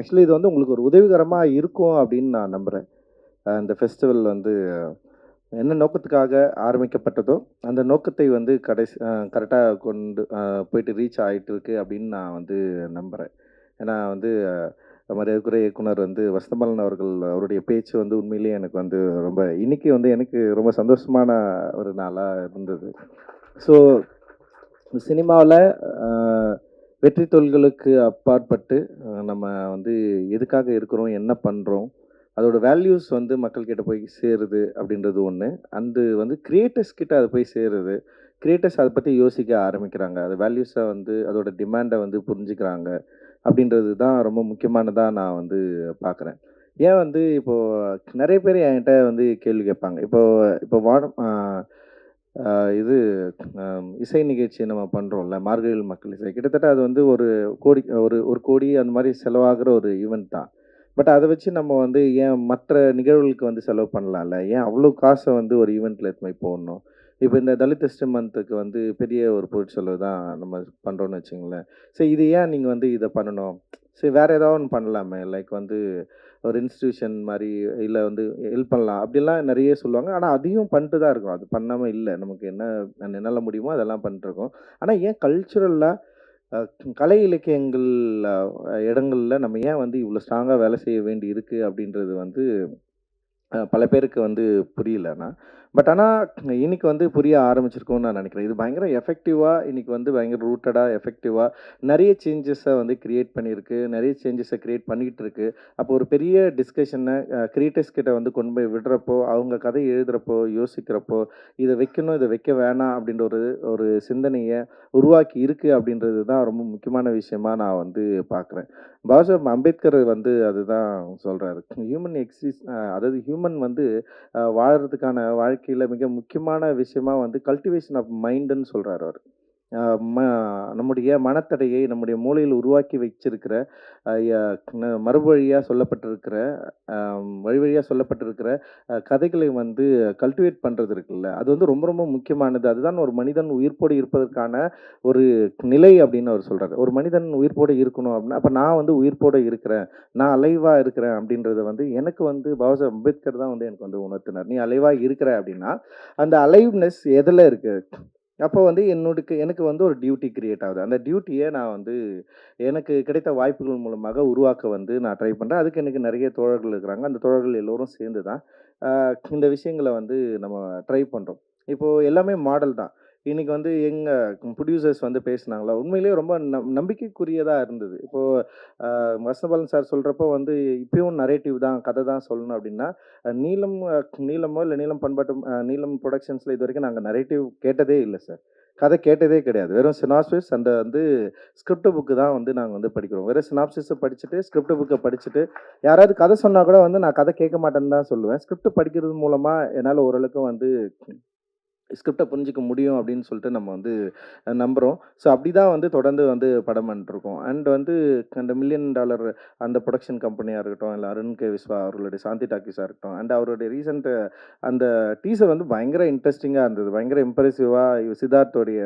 Actually இது வந்து உங்களுக்கு ஒரு உதவிகரமாக இருக்கும் அப்படின்னு நான் நம்புகிறேன் இந்த ஃபெஸ்டிவல் வந்து என்ன நோக்கத்துக்காக ஆரம்பிக்கப்பட்டதோ அந்த நோக்கத்தை வந்து கடைசி கரெக்டாக கொண்டு போயிட்டு ரீச் ஆகிட்டு இருக்கு அப்படின்னு நான் வந்து நம்புகிறேன் ஏன்னா வந்து மரியாதைக்குரிய இயக்குனர் வந்து வசந்தமலன் அவர்கள் அவருடைய பேச்சு வந்து உண்மையிலேயே எனக்கு வந்து ரொம்ப இன்னைக்கு வந்து எனக்கு ரொம்ப சந்தோஷமான ஒரு நாளாக இருந்தது. ஸோ சினிமாவில் வெற்றி தொழில்களுக்கு அப்பாற்பட்டு நம்ம வந்து எதுக்காக இருக்கிறோம் என்ன பண்ணுறோம் அதோட வேல்யூஸ் வந்து மக்கள்கிட்ட போய் சேருது அப்படின்றது ஒன்று அந்த வந்து கிரியேட்டர்ஸ் கிட்ட அது போய் சேருது. கிரியேட்டர்ஸ் அதை பற்றி யோசிக்க ஆரம்பிக்கிறாங்க. அது வேல்யூஸை வந்து அதோட டிமாண்டை வந்து புரிஞ்சுக்கிறாங்க அப்படின்றது தான் ரொம்ப முக்கியமானதாக நான் வந்து பார்க்குறேன் ஏன் வந்து இப்போது நிறைய பேர் என்கிட்ட வந்து கேள்வி கேட்பாங்க. இப்போது இப்போ வானம் இது இசை நிகழ்ச்சி நம்ம பண்ணுறோம்ல மார்கழியில் மக்கள் இசை. கிட்டத்தட்ட அது வந்து ஒரு கோடி ஒரு ஒரு கோடி அந்த மாதிரி செலவாகிற ஒரு ஈவெண்ட் தான். பட் அதை வச்சு நம்ம வந்து ஏன் மற்ற நிகழ்வுகளுக்கு வந்து செலவு பண்ணலாம்ல? ஏன் அவ்வளோ காசை வந்து ஒரு ஈவெண்ட்டில் எடுத்து போடணும்? இப்போ இந்த தலித் ஃபெஸ்ட் மந்த்துக்கு வந்து பெரிய ஒரு பொருட்செலவு தான் நம்ம பண்ணுறோன்னு வச்சுங்களேன் சரி இது ஏன் நீங்கள் வந்து இதை பண்ணணும்? சரி வேறு ஏதாவது ஒன்று பண்ணலாமே? லைக் வந்து ஒரு இன்ஸ்டியூஷன் மாதிரி இல்லை வந்து ஹெல்ப் பண்ணலாம். அப்படிலாம் நிறைய சொல்லுவாங்க. ஆனால் அதையும் பண்ணிட்டு தான் இருக்கும். அது பண்ணாமல் இல்லை. நமக்கு என்ன என்னால் முடியுமோ அதெல்லாம் பண்ணிட்டுருக்கோம். ஆனால் ஏன் கல்ச்சுரலாக கலை இலக்கியங்கள் இடங்களில் நம்ம ஏன் வந்து இவ்வளோ ஸ்ட்ராங்காக வேலை செய்ய வேண்டி இருக்குது அப்படின்றது வந்து பல பேருக்கு வந்து புரியலண்ணா பட் ஆனால் இன்னைக்கு வந்து புரிய ஆரம்பிச்சிருக்கோம்னு நான் நினைக்கிறேன். இது பயங்கர எஃபெக்டிவாக இன்னைக்கு வந்து பயங்கர ரூட்டடாக எஃபெக்டிவாக நிறைய சேஞ்சஸை வந்து கிரியேட் பண்ணியிருக்கு. நிறைய சேஞ்சஸை கிரியேட் பண்ணிக்கிட்டு இருக்கு அப்போ ஒரு பெரிய டிஸ்கஷனை கிரியேட்டர்ஸ் கிட்ட வந்து கொண்டு போய் விடுறப்போ அவங்க கதை எழுதுகிறப்போ யோசிக்கிறப்போ இதை வைக்கணும் இதை வைக்க வேணாம் அப்படின்ற ஒரு ஒரு சிந்தனையை உருவாக்கி இருக்குது அப்படின்றது தான் ரொம்ப முக்கியமான விஷயமா நான் வந்து பார்க்குறேன். பாபா அம்பேத்கர் வந்து அதுதான் சொல்கிறாரு ஹியூமன் எக்ஸிஸ் அதாவது ஹியூமன் வந்து வாழறதுக்கான வாழ்க்கையில் மிக முக்கியமான விஷயமா வந்து கல்டிவேஷன் ஆஃப் மைண்டுன்னு சொல்றாரு அவர். ம நம்முடைய மனத்தடையை நம்முடைய மூளையில் உருவாக்கி வச்சிருக்கிற மறுவழியாக ய- வழியாக சொல்லப்பட்டிருக்கிற வழி வழியாக சொல்லப்பட்டிருக்கிற கதைகளை வந்து கல்டிவேட் பண்ணுறது இருக்குல்ல. அது வந்து ரொம்ப ரொம்ப முக்கியமானது. அதுதான் ஒரு மனிதன் உயிர்ப்போடு இருப்பதற்கான ஒரு நிலை அப்படின்னு அவர் சொல்கிறார் ஒரு மனிதன் உயிர்ப்போடு இருக்கணும் அப்படின்னா அப்போ நான் வந்து உயிர்ப்போடு இருக்கிறேன். நான் அலைவாக இருக்கிறேன் அப்படின்றத வந்து எனக்கு வந்து பாபாசாஹ் அம்பேத்கர் தான் வந்து எனக்கு வந்து உணர்த்தினார். நீ அலைவாக இருக்கிற அப்படின்னா அந்த அலைவ்னஸ் எதில் இருக்குது அப்போ வந்து என்னோடக்கு எனக்கு வந்து ஒரு டியூட்டி கிரியேட் ஆகுது. அந்த டியூட்டியை நான் வந்து எனக்கு கிடைத்த வாய்ப்புகள் மூலமாக உருவாக்க வந்து நான் ட்ரை பண்ணுறேன் அதுக்கு எனக்கு நிறைய தோழர்கள் இருக்கிறாங்க. அந்த தோழர்கள் எல்லோரும் சேர்ந்து தான் இந்த விஷயங்களை வந்து நம்ம ட்ரை பண்ணுறோம் இப்போது எல்லாமே மாடல் தான். இன்னைக்கு வந்து எங்கள் ப்ரொடியூசர்ஸ் வந்து பேசுனாங்களா? உண்மையிலேயே ரொம்ப நம் நம்பிக்கைக்குரியதாக இருந்தது. இப்போது வசபாலன் சார் சொல்கிறப்போ வந்து இப்பயும் நரேட்டிவ் தான் கதை தான் சொல்லணும் அப்படின்னா நீளம் நீலம் நீலமோ இல்லை நீலம் பண்பாட்டு நீளம் நீலம் ப்ரொடக்ஷன்ஸில் இது வரைக்கும் நாங்கள் நரேட்டிவ் கேட்டதே இல்லை சார் கதை கேட்டதே கிடையாது. வெறும் சினாப்சிஸ் அந்த வந்து ஸ்கிரிப்ட் புக்கு தான் வந்து நாங்கள் வந்து படிக்கிறோம். வெறும் சினாப்சிஸை படிச்சுட்டு ஸ்கிரிப்ட் புக்கை படிச்சுட்டு யாராவது கதை சொன்னால் கூட வந்து நான் கதை கேட்க மாட்டேன்னு தான் சொல்லுவேன். ஸ்கிரிப்ட் படிக்கிறது மூலமாக என்னால் ஓரளவுக்கு வந்து ஸ்கிரிப்டை புரிஞ்சிக்க முடியும் அப்படின்னு சொல்லிட்டு நம்ம வந்து நம்புகிறோம் ஸோ அப்படி தான் வந்து தொடர்ந்து வந்து படம் பண்ணிட்டுருக்கோம் அண்ட் வந்து அந்த மில்லியன் டாலர் அந்த ப்ரொடக்ஷன் கம்பெனியாக இருக்கட்டும் இல்லை அருண் கே விஸ்வா அவர்களுடைய சாந்தி டாக்கிஸாக இருக்கட்டும் அண்ட் அவருடைய ரீசெண்ட் அந்த டீசர் வந்து பயங்கர இன்ட்ரெஸ்டிங்காக இருந்தது. பயங்கர இம்ப்ரெசிவாக சித்தார்த்தோடைய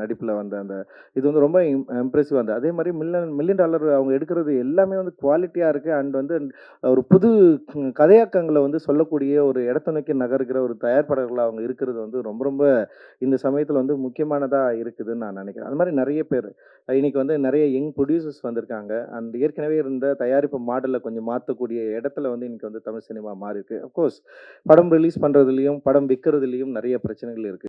நடிப்பில் வந்த அந்த இது வந்து ரொம்ப இம்ப்ரெசிவாக இருந்தது. அதே மாதிரி மில்லியன் மில்லியன் டாலர் அவங்க எடுக்கிறது எல்லாமே வந்து குவாலிட்டியாக இருக்குது அண்ட் வந்து ஒரு புது கதையாக்கங்களை வந்து சொல்லக்கூடிய ஒரு இடத்த நோக்கி நகர்கிற ஒரு தயாரிப்பாளர்கள் அவங்க இருக்கிறது வந்து ரொம்ப ரொம்ப ரொம்ப இந்த சமயத்தில் வந்து முக்கியமானதாக இருக்குதுன்னு நான் நினைக்கிறேன். அது மாதிரி நிறைய பேர் இன்றைக்கி வந்து நிறைய யங் ப்ரொடியூசர்ஸ் வந்திருக்காங்க. அண்ட் ஏற்கனவே இருந்த தயாரிப்பு மாடலை கொஞ்சம் மாற்றக்கூடிய இடத்துல வந்து இன்றைக்கி வந்து தமிழ் சினிமா மாறி இருக்கு அஃப்கோர்ஸ் படம் ரிலீஸ் பண்ணுறதுலையும் படம் விற்கிறதுலையும் நிறைய பிரச்சனைகள் இருக்குது